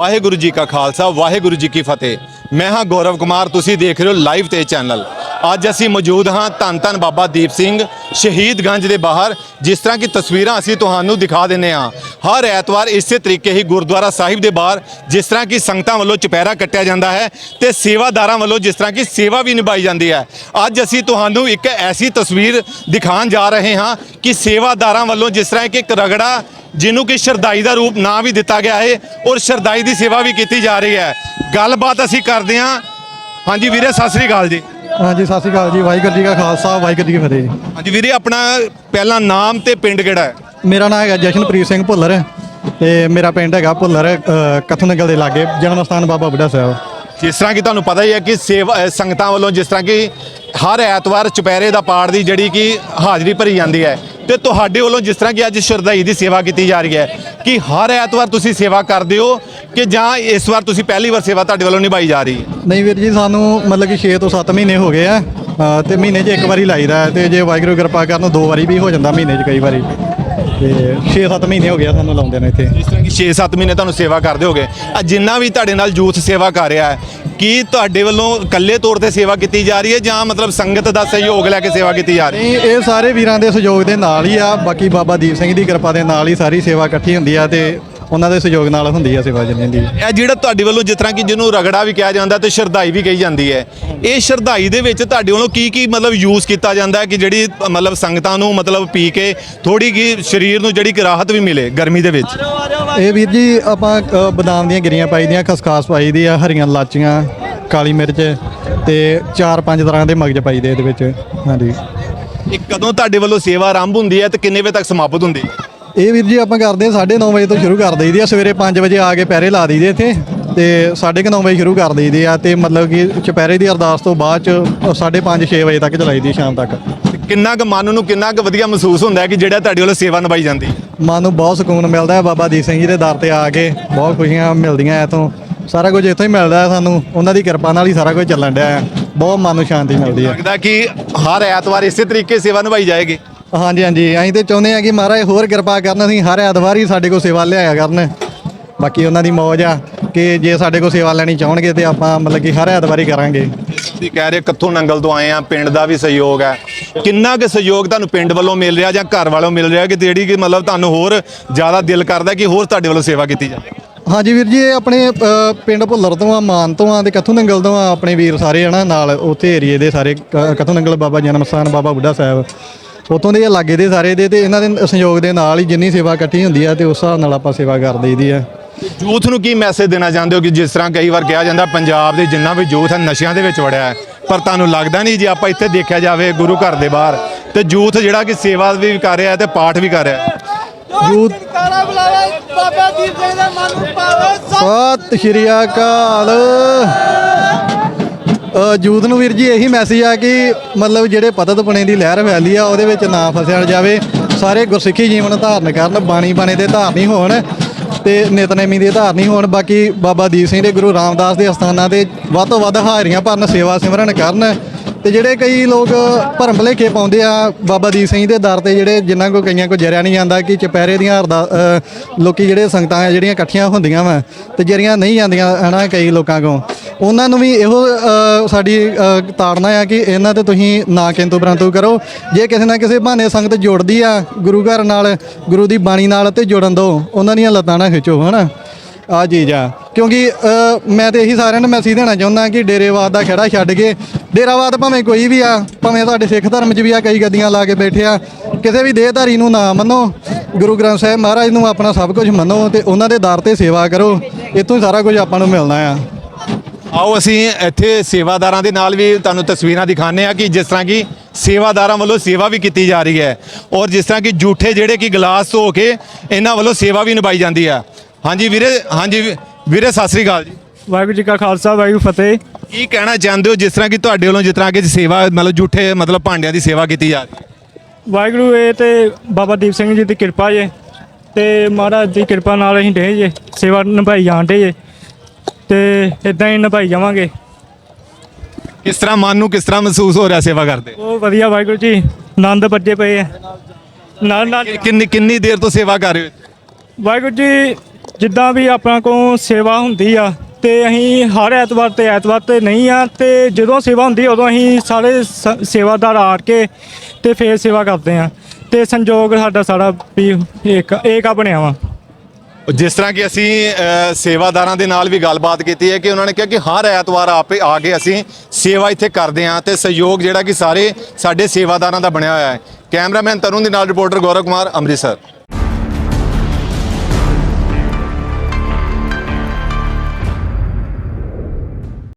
ਵਾਹਿਗੁਰੂ ਜੀ ਕਾ ਖਾਲਸਾ, ਵਾਹਿਗੁਰੂ ਜੀ ਕੀ ਫਤਿਹ। ਮੈਂ ਹਾਂ ਗੌਰਵ ਕੁਮਾਰ, ਤੁਸੀਂ ਦੇਖ ਰਹੇ ਹੋ ਲਾਈਵ ਤੇ ਚੈਨਲ। ਅੱਜ ਅਸੀਂ ਮੌਜੂਦ ਹਾਂ ਧੰਨ ਧੰਨ ਬਾਬਾ ਦੀਪ ਸਿੰਘ ਸ਼ਹੀਦਗੰਜ ਦੇ ਬਾਹਰ, ਜਿਸ ਤਰ੍ਹਾਂ ਕਿ ਤਸਵੀਰਾਂ ਅਸੀਂ ਤੁਹਾਨੂੰ ਦਿਖਾ ਦਿੰਨੇ ਹਾਂ। ਹਰ ਐਤਵਾਰ ਇਸੇ ਤਰੀਕੇ ਹੀ ਗੁਰਦੁਆਰਾ ਸਾਹਿਬ ਦੇ ਬਾਹਰ, ਜਿਸ ਤਰ੍ਹਾਂ ਕਿ ਸੰਗਤਾਂ ਵੱਲੋਂ ਚੁਪਹਿਰਾ ਕੱਟਿਆ ਜਾਂਦਾ ਹੈ ਤੇ ਸੇਵਾਦਾਰਾਂ ਵੱਲੋਂ ਜਿਸ ਤਰ੍ਹਾਂ ਕਿ ਸੇਵਾ ਵੀ ਨਿਭਾਈ ਜਾਂਦੀ ਹੈ। ਅੱਜ ਅਸੀਂ ਤੁਹਾਨੂੰ ਇੱਕ ਐਸੀ ਤਸਵੀਰ ਦਿਖਾਉਣ ਜਾ ਰਹੇ ਹਾਂ ਕਿ ਸੇਵਾਦਾਰਾਂ ਵੱਲੋਂ ਜਿਸ ਤਰ੍ਹਾਂ ਕਿ ਇੱਕ ਰਗੜਾ ਜਿਹਨੂੰ ਕਿ ਸ਼ਰਦਾਈ ਦਾ ਰੂਪ ਨਾਂ ਵੀ ਦਿੱਤਾ ਗਿਆ ਹੈ ਔਰ ਸ਼ਰਦਾਈ ਦੀ ਸੇਵਾ ਵੀ ਕੀਤੀ ਜਾ ਰਹੀ ਹੈ। ਗੱਲਬਾਤ ਅਸੀਂ ਕਰਦੇ ਹਾਂ। ਹਾਂਜੀ ਵੀਰੇ ਸਤਿ ਸ੍ਰੀ ਅਕਾਲ ਜੀ। ਹਾਂਜੀ ਸਤਿ ਸ਼੍ਰੀ ਅਕਾਲ ਜੀ। ਵਾਹਿਗੁਰੂ ਜੀ ਕਾ ਖਾਲਸਾ ਵਾਹਿਗੁਰੂ ਜੀ ਕੀ ਫਤਿਹ। ਹਾਂਜੀ ਵੀਰੇ ਆਪਣਾ ਪਹਿਲਾਂ ਨਾਮ ਤੇ ਪਿੰਡ ਕਿਹੜਾ ਹੈ? ਮੇਰਾ ਨਾਮ ਹੈਗਾ ਜਸ਼ਨਪ੍ਰੀਤ ਸਿੰਘ ਭੁੱਲਰ ਤੇ ਮੇਰਾ ਪਿੰਡ ਹੈਗਾ ਭੁੱਲਰ ਕਥਨਗਲ ਦੇ ਲਾਗੇ ਜਨਮ ਸਥਾਨ ਬਾਬਾ ਬੁੱਢਾ ਸਾਹਿਬ। ਜਿਸ ਤਰ੍ਹਾਂ ਕਿ ਤੁਹਾਨੂੰ ਪਤਾ ਹੀ ਹੈ ਕਿ ਸੇਵਾ ਸੰਗਤਾਂ ਵੱਲੋਂ ਜਿਸ ਤਰ੍ਹਾਂ ਕਿ ਹਰ ਐਤਵਾਰ ਚੁਪਹਿਰੇ ਦਾ ਪਾਠ ਦੀ ਜਿਹੜੀ ਕਿ ਹਾਜ਼ਰੀ ਭਰੀ ਜਾਂਦੀ ਹੈ। ਤੇ ਤੁਹਾਡੇ ਵੱਲੋਂ ਜਿਸ ਤਰ੍ਹਾਂ ਕਿ ਅੱਜ ਸ਼ਰਧਾਈ ਦੀ ਸੇਵਾ ਕੀਤੀ ਜਾ ਰਹੀ ਹੈ ਕਿ ਹਰ ਐਤਵਾਰ ਤੁਸੀਂ ਸੇਵਾ ਕਰਦੇ ਹੋ ਕਿ ਜਾਂ ਇਸ ਵਾਰ ਤੁਸੀਂ ਪਹਿਲੀ ਵਾਰ ਸੇਵਾ ਤੁਹਾਡੇ ਵੱਲੋਂ ਨਿਭਾਈ ਜਾ ਰਹੀ ਹੈ? ਨਹੀਂ ਵੀਰ ਜੀ ਸਾਨੂੰ ਮਤਲਬ ਕਿ 6 ਤੋਂ 7 ਮਹੀਨੇ ਹੋ ਗਏ ਆ ਅ, ਤੇ ਮਹੀਨੇ 'ਚ ਇੱਕ ਵਾਰੀ ਲਾਈਦਾ ਹੈ ਤੇ ਜੇ ਵਾਹਿਗੁਰੂ ਕਿਰਪਾ ਕਰਨ ਦੋ ਵਾਰੀ ਵੀ ਹੋ ਜਾਂਦਾ ਮਹੀਨੇ 'ਚ ਕਈ ਵਾਰੀ। ਤੇ 6-7 ਮਹੀਨੇ ਹੋ ਗਏ ਆ ਸਾਨੂੰ ਲਾਉਂਦੇ ਨੇ ਇੱਥੇ। ਜਿਸ ਤਰ੍ਹਾਂ ਕਿ 6-7 ਮਹੀਨੇ ਤੁਹਾਨੂੰ ਸੇਵਾ ਕਰਦੇ ਹੋਗੇ। ਆ ਜਿੰਨਾ ਵੀ ਤੁਹਾਡੇ ਨਾਲ ਯੂਥ ਸੇਵਾ ਕਰ ਰਿਹਾ ਹੈ ਕੀ ਤੁਹਾਡੇ ਵੱਲੋਂ ਇਕੱਲੇ ਤੌਰ ਤੇ ਸੇਵਾ ਕੀਤੀ ਜਾ ਰਹੀ ਹੈ ਜਾਂ ਮਤਲਬ ਸੰਗਤ ਦਾ ਸਹਿਯੋਗ ਲੈ ਕੇ ਸੇਵਾ ਕੀਤੀ ਜਾ ਰਹੀ ਹੈ? ਨਹੀਂ ਇਹ ਸਾਰੇ ਵੀਰਾਂ ਦੇ ਸਹਿਯੋਗ ਦੇ ਨਾਲ ਹੀ ਆ। ਬਾਕੀ ਬਾਬਾ ਦੀਪ ਸਿੰਘ ਦੀ ਕਿਰਪਾ ਦੇ ਨਾਲ ਹੀ ਸਾਰੀ ਸੇਵਾ ਇਕੱਠੀ ਹੁੰਦੀ ਆ ਤੇ ਉਹਨਾਂ ਦੇ ਸਹਿਯੋਗ ਨਾਲ ਹੁੰਦੀ ਆ ਸੇਵਾ ਜਿੰਨੀ ਦੀ। ਇਹ ਜਿਹੜਾ ਤੁਹਾਡੇ ਵੱਲੋਂ ਜਿਸ ਤਰ੍ਹਾਂ ਕਿ ਜਿਹਨੂੰ ਰਗੜਾ ਵੀ ਕਿਹਾ ਜਾਂਦਾ ਤੇ ਸ਼ਰਧਾਈ ਵੀ ਕਹੀ ਜਾਂਦੀ ਹੈ ਇਹ ਸ਼ਰਧਾਈ ਦੇ ਵਿੱਚ ਤੁਹਾਡੇ ਵੱਲੋਂ ਕੀ ਕੀ ਮਤਲਬ ਯੂਜ਼ ਕੀਤਾ ਜਾਂਦਾ ਹੈ ਕਿ ਜਿਹੜੀ ਮਤਲਬ ਸੰਗਤਾਂ ਨੂੰ ਮਤਲਬ ਪੀ ਕੇ ਥੋੜੀ ਕੀ ਸਰੀਰ ਨੂੰ ਜਿਹੜੀ ਕਿ ਰਾਹਤ ਵੀ ਮਿਲੇ ਗਰਮੀ ਦੇ ਵਿੱਚ? ਇਹ ਵੀਰ ਜੀ ਆਪਾਂ ਅ, ਬਦਾਮ ਦੀਆਂ ਗਿਰੀਆਂ ਪਾਈ ਦੀਆਂ ਖਸਖਾਸ ਪਾਈ ਦੀ ਆ ਹਰੀਆਂ ਲਾਚੀਆਂ ਕਾਲੀ ਮਿਰਚ ਤੇ ਚਾਰ ਪੰਜ ਤਰ੍ਹਾਂ ਦੇ ਮਗਜ ਪਾਈ ਦੇ ਇਹਦੇ ਵਿੱਚ। ਹਾਂਜੀ। ਇਹ ਕਦੋਂ ਤੁਹਾਡੇ ਵੱਲੋਂ ਸੇਵਾ ਆਰੰਭ ਹੁੰਦੀ ਹੈ ਤੇ ਕਿੰਨੇ ਵਜੇ ਤੱਕ ਸਮਾਪਤ ਹੁੰਦੀ ਹੈ? ਇਹ ਵੀਰ ਜੀ ਆਪਾਂ ਕਰਦੇ ਹਾਂ 9:30 ਵਜੇ ਤੋਂ ਸ਼ੁਰੂ ਕਰ ਦਈਦੀ ਆ। ਸਵੇਰੇ 5 ਵਜੇ ਆ ਕੇ ਪਹਿਰੇ ਲਾ ਦਈਦੇ ਇੱਥੇ ਤੇ 9:30 ਵਜੇ ਸ਼ੁਰੂ ਕਰ ਦਈਦੇ ਆ ਤੇ ਮਤਲਬ ਕਿ ਚੁਪਹਿਰੇ ਦੀ ਅਰਦਾਸ ਤੋਂ ਬਾਅਦ ਚ 5:30 6 ਵਜੇ ਤੱਕ ਚਲਾਈਦੀ ਸ਼ਾਮ ਤੱਕ। ਕਿੰਨਾ ਕੁ ਮਨ ਨੂੰ ਕਿੰਨਾ ਕੁ ਵਧੀਆ ਮਹਿਸੂਸ ਹੁੰਦਾ ਹੈ ਕਿ ਜਿਹੜਾ ਤੁਹਾਡੇ ਵੱਲੋਂ ਸੇਵਾ ਨਿਭਾਈ ਜਾਂਦੀ? ਮਨ ਨੂੰ ਬਹੁਤ ਸਕੂਨ ਮਿਲਦਾ ਹੈ ਬਾਬਾ ਦੀਪ ਸਿੰਘ ਜੀ ਦੇ ਦਰ ਤੇ ਆ ਕੇ। ਬਹੁਤ ਖੁਸ਼ੀਆਂ ਮਿਲਦੀਆਂ ਇਥੋਂ। ਸਾਰਾ ਕੁਝ ਇੱਥੋਂ ਹੀ ਮਿਲਦਾ ਹੈ ਸਾਨੂੰ। ਉਹਨਾਂ ਦੀ ਕਿਰਪਾ ਨਾਲ ਹੀ ਸਾਰਾ ਕੁਝ ਚੱਲਣ ਡਿਆ ਹੈ। ਬਹੁਤ ਮਨ ਨੂੰ ਸ਼ਾਂਤੀ ਮਿਲਦੀ ਹੈ। ਲੱਗਦਾ ਕਿ ਹਰ ਐਤਵਾਰ ਇਸੇ ਤਰੀਕੇ ਸੇਵਾ ਨਿਭਾਈ ਜਾਏਗੀ। ਹਾਂਜੀ ਹਾਂਜੀ। ਅਸੀਂ ਤੇ ਚਾਹੁੰਦੇ ਆ ਕਿ ਮਹਾਰਾਜ ਹੋਰ ਕਿਰਪਾ ਕਰਨ। ਅਸੀਂ ਹਰ ਐਤਵਾਰ ਹੀ ਸਾਡੇ ਕੋਲ ਸੇਵਾ ਲਿਆਇਆ ਕਰਨ। ਬਾਕੀ ਉਹਨਾਂ ਦੀ ਮੌਜ ਆ ਕਿ ਜੇ ਸਾਡੇ ਕੋਲ ਸੇਵਾ ਲੈਣੀ ਚਾਹਣਗੇ ਤੇ ਆਪਾਂ ਮਤਲਬ ਕਿ ਹਰ ਐਤਵਾਰ ਹੀ ਕਰਾਂਗੇ। ਤੁਸੀਂ ਕਹਿ ਰਹੇ ਕਿੱਥੋਂ ਨੰਗਲ ਤੋਂ ਆਏ ਆ ਪਿੰਡ ਦਾ ਵੀ ਸਹਿਯੋਗ ਹੈ। ਕਿੰਨਾ ਕੁ ਸਹਿਯੋਗ ਤੁਹਾਨੂੰ ਪਿੰਡ ਵੱਲੋਂ ਮਿਲ ਰਿਹਾ ਜਾਂ ਘਰ ਵਾਲੋਂ ਮਿਲ ਰਿਹਾ ਕਿ ਜਿਹੜੀ ਕਿ ਮਤਲਬ ਤੁਹਾਨੂੰ ਹੋਰ ਜ਼ਿਆਦਾ ਦਿਲ ਕਰਦਾ ਕਿ ਹੋਰ ਤੁਹਾਡੇ ਵੱਲੋਂ ਸੇਵਾ ਕੀਤੀ ਜਾਵੇ? ਹਾਂਜੀ ਵੀਰ ਜੀ ਇਹ ਆਪਣੇ ਅ, ਪਿੰਡ ਭੁੱਲਰ ਤੋਂ ਆ ਮਾਨ ਤੋਂ ਆ ਤੇ ਕੱਥੂ ਨੰਗਲ ਤੋਂ ਆ ਆਪਣੇ ਵੀਰ ਸਾਰੇ ਹਨਾ ਨਾਲ ਉੱਥੇ ਏਰੀਏ ਦੇ ਸਾਰੇ ਕ- ਕੱਥੂ ਨੰਗਲ ਬਾਬਾ ਜਨਮ ਸਥਾਨ ਬਾਬਾ ਬੁੱਢਾ ਸਾਹਿਬ। ਉਤੋਂ ਦੇ ਲਾਗੇ ਦੇ ਸਾਰੇ ਦੇ ਤੇ ਇਹਨਾਂ ਦੇ ਸਹਿਯੋਗ ਦੇ ਨਾਲ ਹੀ ਜਿੰਨੀ ਸੇਵਾ ਇਕੱਠੀ ਹੁੰਦੀ ਆ ਤੇ ਉਸ ਹਿਸਾਬ ਨਾਲ ਆਪਾਂ ਸੇਵਾ ਕਰ ਦਈਦੀ ਆ ਯੂਥ ਨੂੰ ਕੀ ਮੈਸੇਜ ਦੇਣਾ ਚਾਹੁੰਦੇ ਹੋ ਕਿ ਜਿਸ ਤਰ੍ਹਾਂ ਕਈ ਵਾਰ ਕਿਹਾ ਜਾਂਦਾ ਪੰਜਾਬ ਦੇ ਜਿੰਨਾ ਵੀ ਯੂਥ ਹੈ ਨਸ਼ਿਆਂ ਦੇ ਵਿੱਚ ਵੜਿਆ ਹੈ ਪਰ ਤੁਹਾਨੂੰ ਲੱਗਦਾ ਨਹੀਂ ਜੇ ਆਪਾਂ ਇੱਥੇ ਦੇਖਿਆ ਜਾਵੇ ਗੁਰੂ ਘਰ ਦੇ ਬਾਹਰ ਤੇ ਯੂਥ ਜਿਹੜਾ ਕਿ ਸੇਵਾ ਵੀ ਕਰ ਰਿਹਾ ਹੈ ਤੇ ਪਾਠ ਵੀ ਕਰ ਰਿਹਾ ਹੈ। ਯੂਥ ਕਾਲਾ ਬੁਲਾਵੇ ਬਾਬਾ ਦੀਪ ਸਿੰਘ ਦੇ ਮਨ ਨੂੰ ਪਾਵੇ ਸਤਿ ਸ਼੍ਰੀ ਅਕਾਲ। ਯੂਥ ਨੂੰ ਵੀਰ ਜੀ ਇਹੀ ਮੈਸੇਜ ਆ ਕਿ ਮਤਲਬ ਜਿਹੜੇ ਪਤਤ ਪੁਣੇ ਦੀ ਲਹਿਰ ਫੈਲੀ ਆ, ਉਹਦੇ ਵਿੱਚ ਨਾ ਫਸਿਆ ਜਾਵੇ। ਸਾਰੇ ਗੁਰਸਿੱਖੀ ਜੀਵਨ ਧਾਰਨ ਕਰਨ, ਬਾਣੀ ਬਾਣੇ ਦੇ ਧਾਰਨੀ ਹੋਣ ਤੇ ਨਿਤਨੇਮੀ ਦੇ ਧਾਰਨੀ ਹੋਣ। ਬਾਕੀ ਬਾਬਾ ਦੀਪ ਸਿੰਘ ਦੇ ਗੁਰੂ ਰਾਮਦਾਸ ਦੇ ਅਸਥਾਨਾਂ ਤੇ ਵੱਧ ਤੋਂ ਵੱਧ ਹਾਜ਼ਰੀਆਂ ਭਰਨ, ਸੇਵਾ ਸਿਮਰਨ ਕਰਨ। ਤੇ ਜਿਹੜੇ ਕਈ ਲੋਕ ਭਰਮ ਭਲੇਖੇ ਪਾਉਂਦੇ ਆ ਬਾਬਾ ਦੀਪ ਸਿੰਘ ਦੇ ਦਰ ਤੇ ਜਿਹੜੇ ਜਿਨ੍ਹਾਂ ਕੋ ਕਈਆਂ ਕੋ ਜਰਿਆ ਨਹੀਂ ਜਾਂਦਾ ਕਿ ਚੁਪਹਿਰੇ ਦੀਆਂ ਅਰਦਾ ਅ, ਲੋਕੀ ਜਿਹੜੇ ਸੰਗਤਾਂ ਆ ਜਿਹੜੀਆਂ ਇਕੱਠੀਆਂ ਹੁੰਦੀਆਂ ਵਾ ਤੇ ਜਿਹੜੀਆਂ ਨਹੀਂ ਜਾਂਦੀਆਂ ਹਨਾ ਕਈ ਲੋਕਾਂ ਕੋ। ਉਹਨਾਂ ਨੂੰ ਵੀ ਇਹੋ ਸਾਡੀ ਤਾੜਨਾ ਆ ਕਿ ਇਹਨਾਂ ਤੇ ਤੁਸੀਂ ਨਾ ਕਿੰਤੂ ਪਰੰਤੂ ਕਰੋ। ਜੇ ਕਿਸੇ ਨਾ ਕਿਸੇ ਬਹਾਨੇ ਸੰਗਤ ਜੁੜਦੀ ਆ ਗੁਰੂ ਘਰ ਨਾਲ ਗੁਰੂ ਦੀ ਬਾਣੀ ਨਾਲ ਤੇ ਜੁੜਨ ਦੋ ਉਹਨਾਂ ਦੀਆਂ ਲੱਤਾਂ ਨਾ ਖਿੱਚੋ ਹਨਾ। ਆ ਚੀਜ਼ ਆ। ਕਿਉਂਕਿ ਮੈਂ ਤੇ ਇਹੀ ਸਾਰਿਆਂ ਨੂੰ ਮੈਸੇਜ ਦੇਣਾ ਚਾਹੁੰਦਾ ਕਿ ਡੇਰੇਵਾਦ ਦਾ ਖੜਾ ਛੱਡ ਕੇ ਡੇਰਾਵਾਦ ਭਾਵੇਂ ਕੋਈ ਵੀ ਆ, ਭਾਵੇਂ ਤੁਹਾਡੇ ਸਿੱਖ ਧਰਮ 'ਚ ਵੀ ਆ, ਕਈ ਗੱਦੀਆਂ ਲਾ ਕੇ ਬੈਠੇ ਆ, ਕਿਸੇ ਵੀ ਦੇਹਧਾਰੀ ਨੂੰ ਨਾ ਮੰਨੋ, ਗੁਰੂ ਗ੍ਰੰਥ ਸਾਹਿਬ ਮਹਾਰਾਜ ਨੂੰ ਆਪਣਾ ਸਭ ਕੁਝ ਮੰਨੋ ਤੇ ਉਹਨਾਂ ਦੇ ਦਰ ਤੇ ਸੇਵਾ ਕਰੋ ਇਤੋਂ ਹੀ ਸਾਰਾ ਕੁਝ ਆਪਾਂ ਨੂੰ ਮਿਲਣਾ ਆ। ਆਓ ਅਸੀਂ ਇੱਥੇ ਸੇਵਾਦਾਰਾਂ ਦੇ ਨਾਲ ਵੀ ਤੁਹਾਨੂੰ ਤਸਵੀਰਾਂ ਦਿਖਾਣੇ ਆ ਕਿ ਜਿਸ ਤਰ੍ਹਾਂ ਕਿ ਸੇਵਾਦਾਰਾਂ ਵੱਲੋਂ ਸੇਵਾ ਵੀ ਕੀਤੀ ਜਾ ਰਹੀ ਹੈ ਔਰ ਜਿਸ ਤਰ੍ਹਾਂ ਕਿ ਝੂਠੇ ਜਿਹੜੇ ਕਿ ਗਲਾਸ ਧੋ ਕੇ ਇਹਨਾਂ ਵੱਲੋਂ ਸੇਵਾ ਵੀ ਨਿਭਾਈ ਜਾਂਦੀ ਆ ਹਾਂਜੀ ਵੀਰੇ, ਹਾਂਜੀ ਵੀ- ਵੀਰੇ, ਸਤਿ ਸ੍ਰੀ ਅਕਾਲ ਜੀ। ਵਾਹਿਗੁਰੂ ਜੀ ਕਾ ਖਾਲਸਾ ਵਾਹਿਗੁਰੂ ਫਤਿਹ। ਕੀ ਕਹਿਣਾ ਚਾਹੁੰਦੇ ਹੋ ਜਿਸ ਤਰ੍ਹਾਂ ਕਿ ਤੁਹਾਡੇ ਵੱਲੋਂ ਜਿਸ ਤਰ੍ਹਾਂ ਕਿ ਸੇਵਾ ਮਤਲਬ ਝੂਠੇ ਮਤਲਬ ਭਾਂਡਿਆਂ ਦੀ ਸੇਵਾ ਕੀਤੀ ਜਾ ਰਹੀ ਹੈ? ਵਾਹਿਗੁਰੂ ਇਹ ਤੇ ਬਾਬਾ ਦੀਪ ਸਿੰਘ ਜੀ ਦੀ ਕਿਰਪਾ ਜੇ ਤੇ ਮਹਾਰਾਜ ਦੀ ਕਿਰਪਾ ਨਾਲ ਅਸੀਂ ਡੇ ਜੇ ਸੇਵਾ ਨਿਭਾਈ ਜਾਂਦੇ ਜੇ ਤੇ ਇਦਾਂ ਹੀ ਨਿਭਾਈ ਜਾਵਾਂਗੇ। ਕਿਸ ਤਰ੍ਹਾਂ ਮਨ ਨੂੰ ਕਿਸ ਤਰ੍ਹਾਂ ਮਹਿਸੂਸ ਹੋ ਰਿਹਾ ਸੇਵਾ ਕਰਦੇ? ਬਹੁਤ ਵਧੀਆ ਵਾਹਿਗੁਰੂ ਜੀ ਆਨੰਦ ਬੱਜੇ ਪਏ ਆ। ਨਾਲ ਨਾਲ ਕਿੰਨੀ ਕਿੰਨੀ ਦੇਰ ਤੋਂ ਸੇਵਾ ਕਰ ਰਹੇ ਹੋ? ਵਾਹਿਗੁਰੂ ਜੀ ਜਿੱਦਾਂ ਵੀ ਆਪਣਾ ਕੋ ਸੇਵਾ ਹੁੰਦੀ ਆ ਤੇ ਅਸੀਂ ਹਰ ਐਤਵਾਰ ਤੇ ਐਤਵਾਰ ਤੇ ਨਹੀਂ ਆ ਤੇ ਜਦੋਂ ਸੇਵਾ ਹੁੰਦੀ ਉਦੋਂ ਅਸੀਂ ਸਾਰੇ ਸ- ਸੇਵਾਦਾਰ ਆ ਕੇ ਤੇ ਫੇਰ ਸੇਵਾ ਕਰਦੇ ਆ ਤੇ ਸੰਯੋਗ ਸਾਡਾ ਸਾਰਾ ਵੀ ਇੱਕ ਏਕਾ ਬਣਿਆ ਵਾ। ਜਿਸ ਤਰ੍ਹਾਂ ਕਿ ਅਸੀਂ ਅ, ਸੇਵਾਦਾਰਾਂ ਦੇ ਨਾਲ ਵੀ ਗੱਲਬਾਤ ਕੀਤੀ ਹੈ ਕਿ ਉਹਨਾਂ ਨੇ ਕਿਹਾ ਕਿ ਹਰ ਐਤਵਾਰ ਆਪੇ ਆ ਕੇ ਅਸੀਂ ਸੇਵਾ ਇੱਥੇ ਕਰਦੇ ਹਾਂ ਤੇ ਸਹਿਯੋਗ ਜਿਹੜਾ ਕਿ ਸਾਰੇ ਸਾਡੇ ਸੇਵਾਦਾਰਾਂ ਦਾ ਬਣਿਆ ਹੋਇਆ ਹੈ। ਕੈਮਰਾਮੈਨ ਤਰੁਣ ਦੇ ਨਾਲ ਰਿਪੋਰਟਰ ਗੌਰਵ ਕੁਮਾਰ ਅੰਮ੍ਰਿਤਸਰ।